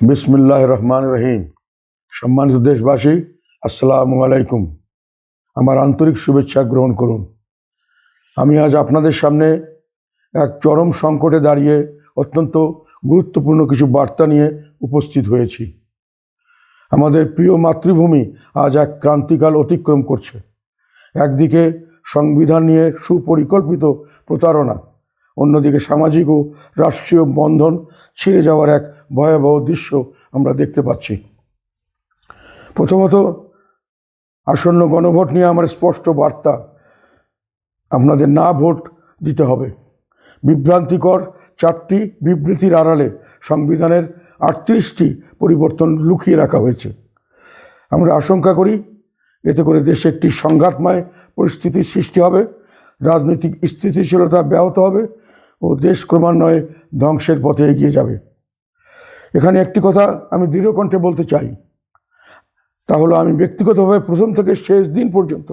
বিসমিল্লাহ রহমান রহিম সম্মানিত দেশবাসী, আসসালামু আলাইকুম। আমার আন্তরিক শুভেচ্ছা গ্রহণ করুন। আমি আজ আপনাদের সামনে এক চরম সংকটে দাঁড়িয়ে অত্যন্ত গুরুত্বপূর্ণ কিছু বার্তা নিয়ে উপস্থিত হয়েছি। আমাদের প্রিয় মাতৃভূমি আজ এক ক্রান্তিকাল অতিক্রম করছে। একদিকে সংবিধান নিয়ে সুপরিকল্পিত প্রতারণা অন্যদিকে সামাজিক ও রাষ্ট্রীয় বন্ধন ছিঁড়ে যাওয়ার এক ভয়াবহ দৃশ্য আমরা দেখতে পাচ্ছি। প্রথমত, আসন্ন গণভোট নিয়ে আমার স্পষ্ট বার্তা, আপনাদের না ভোট দিতে হবে। বিভ্রান্তিকর চারটি বিবৃতির আড়ালে সংবিধানের আটত্রিশটি পরিবর্তন লুকিয়ে রাখা হয়েছে। আমরা আশঙ্কা করি, এতে করে দেশে একটি সংঘাতময় পরিস্থিতির সৃষ্টি হবে, রাজনৈতিক স্থিতিশীলতা ব্যাহত হবে ও দেশ ক্রমান্বয়ে ধ্বংসের পথে এগিয়ে যাবে। এখানে একটি কথা আমি দৃঢ়কণ্ঠে বলতে চাই। তা হলো, আমি ব্যক্তিগতভাবে প্রথম থেকে শেষ দিন পর্যন্ত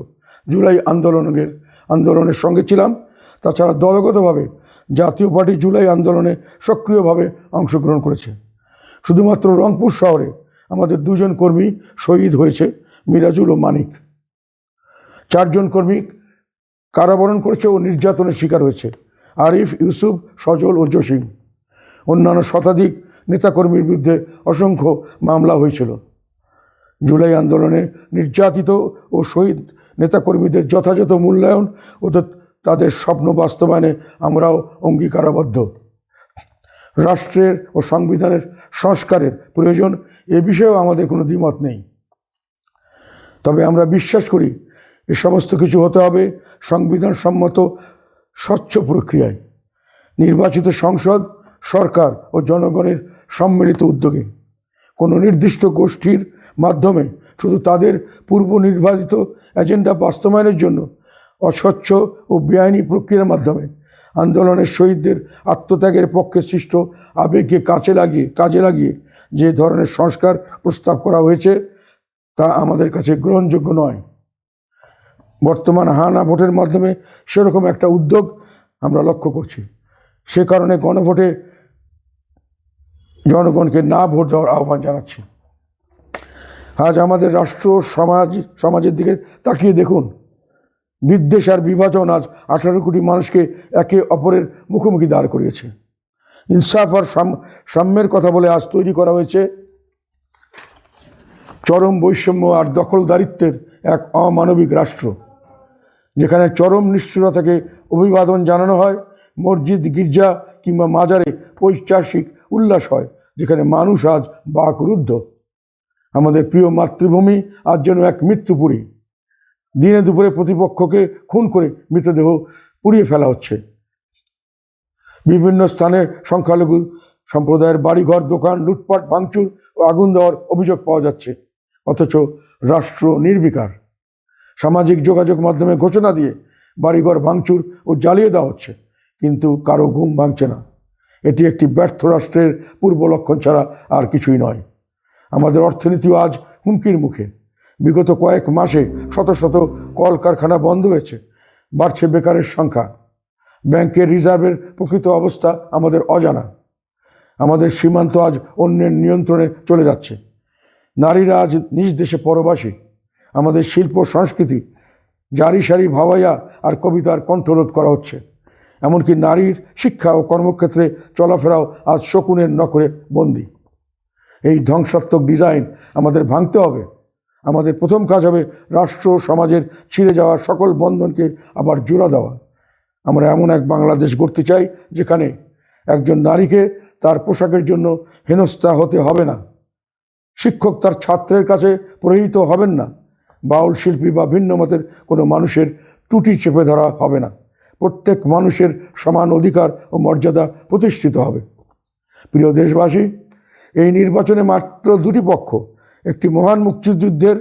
জুলাই আন্দোলনের আন্দোলনের সঙ্গে ছিলাম। তাছাড়া দলগতভাবে জাতীয় পার্টি জুলাই আন্দোলনে সক্রিয়ভাবে অংশগ্রহণ করেছে। শুধুমাত্র রংপুর শহরে আমাদের দুজন কর্মী শহীদ হয়েছে, মিরাজুল ও মানিক। চারজন কর্মী কারাবরণ করেছে ও নির্যাতনের শিকার হয়েছে। আরিফ, ইউসুফ, সজল ও জসিম অন্যান্য শতাধিক নেতাকর্মীর বিরুদ্ধে অসংখ্য মামলা হয়েছিল। জুলাই আন্দোলনে নির্যাতিত ও শহীদ নেতাকর্মীদের যথাযথ মূল্যায়ন ও তাদের স্বপ্ন বাস্তবায়নে আমরাও অঙ্গীকারাবদ্ধ। রাষ্ট্রের ও সংবিধানের সংস্কারের প্রয়োজন, এ বিষয়েও আমাদের কোনো দ্বিমত নেই। তবে আমরা বিশ্বাস করি, এ সমস্ত কিছু হতে হবে সংবিধান সম্মত স্বচ্ছ প্রক্রিয়ায়। নির্বাচিত সংসদ, সরকার ও জনগণের সম্মিলিত উদ্যোগে। কোনো নির্দিষ্ট গোষ্ঠীর মাধ্যমে শুধু তাদের পূর্ব নির্বাচিত এজেন্ডা বাস্তবায়নের জন্য অস্বচ্ছ ও বেআইনি প্রক্রিয়ার মাধ্যমে আন্দোলনের শহীদদের আত্মত্যাগের পক্ষে সৃষ্ট আবেগকে কাছে লাগিয়ে, কাজে লাগিয়ে যে ধরনের সংস্কার প্রস্তাব করা হয়েছে তা আমাদের কাছে গ্রহণযোগ্য নয়। বর্তমান হানা ভোটের মাধ্যমে সেরকম একটা উদ্যোগ আমরা লক্ষ্য করছি। সে কারণে গণভোটে জনগণকে না ভোট দেওয়ার আহ্বান জানাচ্ছি। আজ আমাদের রাষ্ট্র, সমাজ, সমাজের দিকে তাকিয়ে দেখুন। বিদ্বেষ আর বিভাজন আজ আঠারো কোটি মানুষকে একে অপরের মুখোমুখি দাঁড় করিয়েছে। ইনসাফ আর সাম- সাম্যের কথা বলে আজ তৈরি করা হয়েছে চরম বৈষম্য আর দখলদারিত্বের এক অমানবিক রাষ্ট্র। যেখানে চরম নিষ্ঠুরতাকে অভিবাদন জানানো হয়, মসজিদ, গির্জা কিংবা মাজারে পৈশাসিক উল্লাস হয়, যেখানে মানুষ আজ বাকরুদ্ধ। আমাদের প্রিয় মাতৃভূমি আজ যেন এক মৃত্যুপুরী। দিনে দুপুরে প্রতিপক্ষকে খুন করে মৃতদেহ পুড়িয়ে ফেলা হচ্ছে। বিভিন্ন স্থানে সংখ্যালঘু সম্প্রদায়ের বাড়িঘর, দোকান, লুটপাট, ভাঙচুর ও আগুন দেওয়ার অভিযোগ পাওয়া যাচ্ছে। অথচ রাষ্ট্র নির্বিকার। সামাজিক যোগাযোগ মাধ্যমে ঘোষণা দিয়ে বাড়িঘর ভাঙচুর ও জ্বালিয়ে দেওয়া হচ্ছে, কিন্তু কারও ঘুম ভাঙছে না। এটি একটি ব্যর্থ রাষ্ট্রের পূর্ব লক্ষণ ছাড়া আর কিছুই নয়। আমাদের অর্থনীতিও আজ হুমকির মুখে। বিগত কয়েক মাসে শত শত কলকারখানা বন্ধ হয়েছে, বাড়ছে বেকারের সংখ্যা। ব্যাংকের রিজার্ভের প্রকৃত অবস্থা আমাদের অজানা। আমাদের সীমান্ত আজ অন্যের নিয়ন্ত্রণে চলে যাচ্ছে। নারীরা আজ নিজ দেশে পরবাসী। আমাদের শিল্প সংস্কৃতি জারি সারি ভাবাইয়া আর কবিতার কণ্ঠরোধ করা হচ্ছে। এমনকি নারীর শিক্ষা ও কর্মক্ষেত্রে চলাফেরাও আজ শকুনের নকরে বন্দী। এই ধ্বংসাত্মক ডিজাইন আমাদের ভাঙতে হবে। আমাদের প্রথম কাজ হবে রাষ্ট্র সমাজের ছিঁড়ে যাওয়া সকল বন্ধনকে আবার জোড়া দেওয়া। আমরা এমন এক বাংলাদেশ গড়তে চাই যেখানে একজন নারীকে তার পোশাকের জন্য হেনস্থা হতে হবে না। শিক্ষক তার ছাত্রের কাছে প্রহিত হবেন না। বাউল শিল্পী বা ভিন্ন মতের কোনো মানুষের টুটি চেপে ধরা হবে না। প্রত্যেক মানুষের সমান অধিকার ও মর্যাদা প্রতিষ্ঠিত হবে। প্রিয় দেশবাসী, এই নির্বাচনে মাত্র দুটি পক্ষ, একটি মহান মুক্তিযুদ্ধের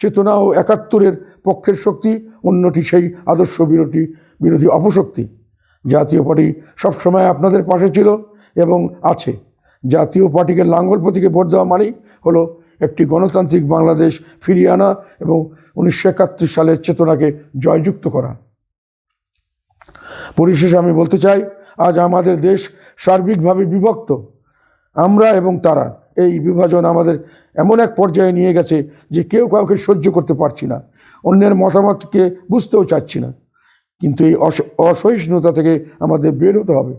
চেতনা ও একাত্তরের পক্ষের শক্তি, অন্যটি সেই আদর্শ বিরোধী বিরোধী অপশক্তি। জাতীয় পার্টি সবসময় আপনাদের পাশে ছিল এবং আছে। জাতীয় পার্টিকে লাঙ্গল প্রতীকে ভোট দেওয়া মানেই হলো একটি গণতান্ত্রিক বাংলাদেশ ফিরিয়ে আনা এবং উনিশশো একাত্তর সালের চেতনাকে জয়যুক্ত করা। পরিশেষে আমি বলতে চাই, আজ আমাদের দেশ সার্বিকভাবে বিভক্ত। আমরা এবং তারা, এই বিভাজন আমাদের এমন এক পর্যায়ে নিয়ে গেছে যে কেউ কাউকে সহ্য করতে পারছি না, অন্যের মতামতকে বুঝতেও চাচ্ছি না। কিন্তু এই অস- অসহিষ্ণুতা থেকে আমাদের বের হতে হবে।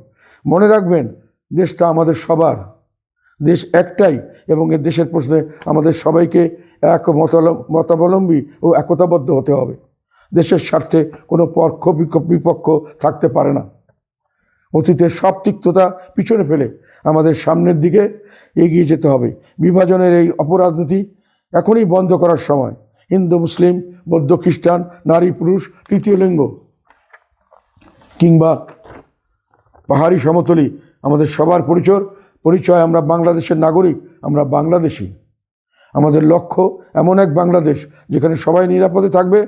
মনে রাখবেন, দেশটা আমাদের সবার। দেশ একটাই এবং এ দেশের প্রশ্নে আমাদের সবাইকে এক মতাবলম্বী ও একতাবদ্ধ হতে হবে। দেশের স্বার্থে কোনো পক্ষ বিপক্ষ থাকতে পারে না। অতীতের সব তিক্ততা পিছনে ফেলে আমাদের সামনের দিকে এগিয়ে যেতে হবে। বিভাজনের এই অপরাজনীতি এখনই বন্ধ করার সময়। হিন্দু, মুসলিম, বৌদ্ধ, খ্রিস্টান, নারী, পুরুষ, তৃতীয় লিঙ্গ কিংবা পাহাড়ি সমতলি আমাদের সবার পরিচয় পরিচয়, আমরা বাংলাদেশের নাগরিক, আমরা বাংলাদেশি। আমাদের লক্ষ্য এমন এক বাংলাদেশ যেখানে সবাই নিরাপদে থাকবে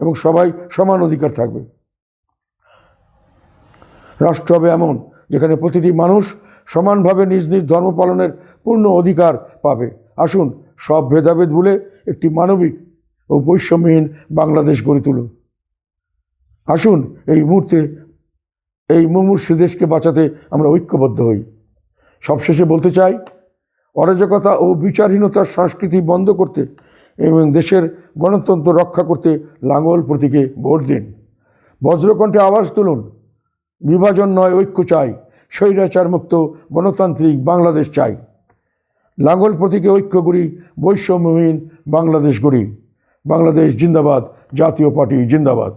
এবং সবাই সমান অধিকার থাকবে। রাষ্ট্র হবে এমন যেখানে প্রতিটি মানুষ সমানভাবে নিজ নিজ ধর্ম পালনের পূর্ণ অধিকার পাবে। আসুন, সব ভেদাভেদ ভুলে একটি মানবিক ও বৈষম্যহীন বাংলাদেশ গড়ে তুলুন। আসুন, এই মুহূর্তে, এই মুমূর্ষু দেশকে বাঁচাতে আমরা ঐক্যবদ্ধ হই। সবশেষে বলতে চাই, অরাজকতা ও বিচারহীনতার সংস্কৃতি বন্ধ করতে এবং দেশের গণতন্ত্র রক্ষা করতে লাঙ্গল প্রতীকে ভোট দিন। বজ্রকণ্ঠে আওয়াজ তুলুন। বিভাজন নয় ঐক্য চাই, স্বৈরাচার মুক্ত গণতান্ত্রিক বাংলাদেশ চাই। লাঙ্গল প্রতীকে ঐক্য গড়ি বৈষম্যহীন বাংলাদেশ গড়ি। বাংলাদেশ জিন্দাবাদ, জাতীয় পার্টি জিন্দাবাদ।